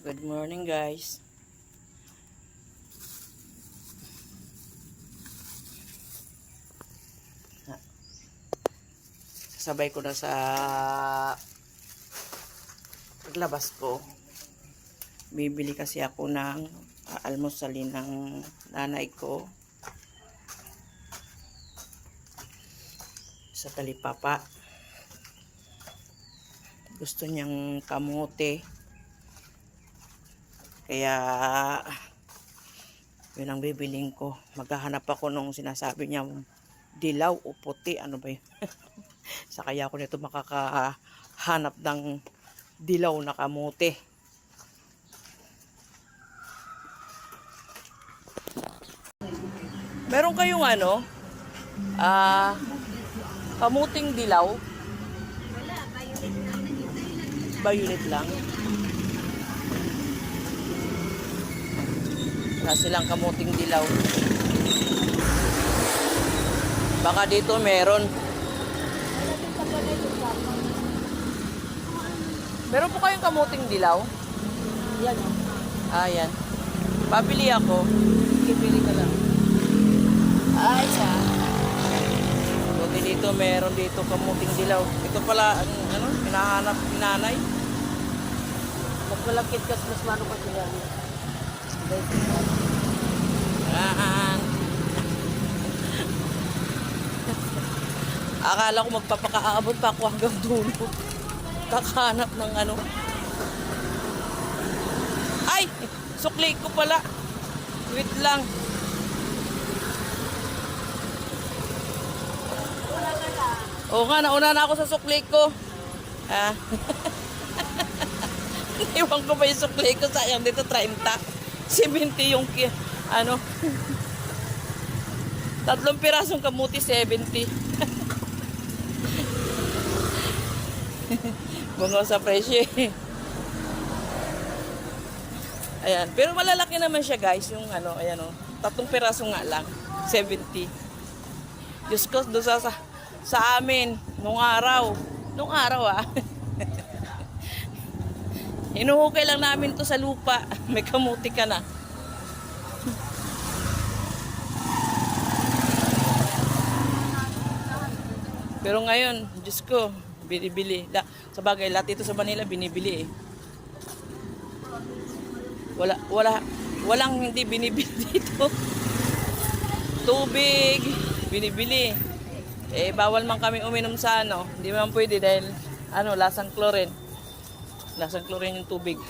Good morning guys. Sabay ko na sa paglabas ko. Bibili kasi ako ng uh, almusalin ng nanay ko. Sa talipapa. Gusto niyang kamote. Kaya, yun ang bibiling ko. Maghahanap ako nung sinasabi niya dilaw o puti. Ano ba yun? Sa kaya ako nito makakahanap ng dilaw na kamote. Meron kayong ano? Ah, kamuting dilaw? Violet lang. Wala silang kamuting dilaw. Baka dito meron. Meron po kayong kamuting dilaw? Yan o. Ah, yan. Pabili ako. Kipili ka lang. Ay, siya. Buti dito, meron dito kamuting dilaw. Ito pala, ang, ano, hinahanap ni nanay. Magmalakit ka, mas mano pa sila. Akala ko magpapakaabot pa ako hanggang dulo. Kakahanap ng ano. Ay! Sukli ko pala. Wait lang. Oo nga, nauna na ako sa sukli ko. Ah. Iwan ko pa yung sukli ko. Sayang dito 30. 70 yung ano. Tatlong pirasong kamuti, 70. Bungo sa presyo eh. Ayan. Pero malalaki naman siya guys. Yung ano, ayan o. Tatlong piraso nga lang. 70. Diyos ko, doon sa, sa, sa amin, nung araw. Nung araw ah. Inuhukay lang namin to sa lupa. May kamuti ka na. Pero ngayon, Diyos ko, binibili. La, sa bagay, lahat ito sa Manila, binibili eh. Wala, wala, walang hindi binibili dito. Tubig, binibili. Eh, bawal man kami uminom sa ano. Hindi man pwede dahil, ano, lasang chlorine. Lasang chlorine yung tubig.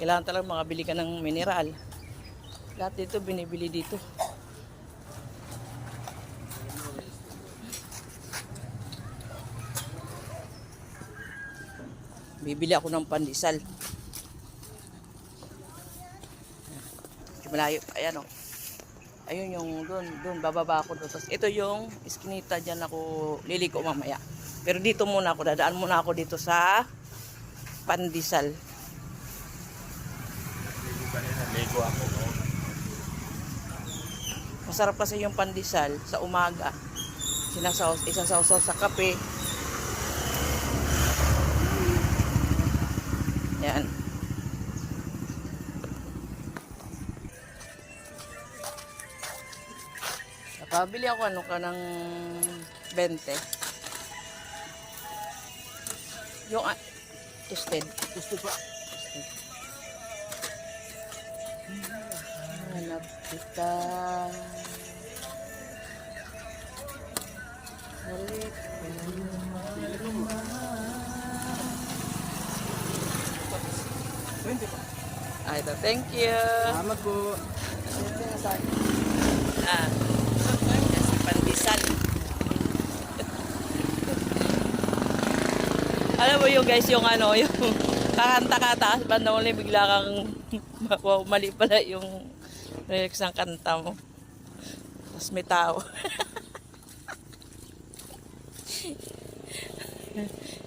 Kailangan talaga makabili ka ng mineral. Lahat dito, binibili dito. Bibili ako ng pandesal. Malayo. Ayan o. Ayun yung doon, doon, bababa ako doon. Tapos ito yung iskinita dyan ako liliko mamaya. Pero dito muna ako, dadaan muna ako dito sa pandesal. Masarap kasi yung pandesal sa umaga. Sinasaw, isasawsaw sa kape. Yan. Nakabili ako ano ka ng 20. Yung ah, toasted. Gusto pa. Hanap kita. Halik. Ah, ito. Thank you. Salamat po. Ah. ko yung guys yung ano, yung kakanta ka taas banda only bigla kang wow, mali pala yung lyrics ng kanta mo. Tapos may tao.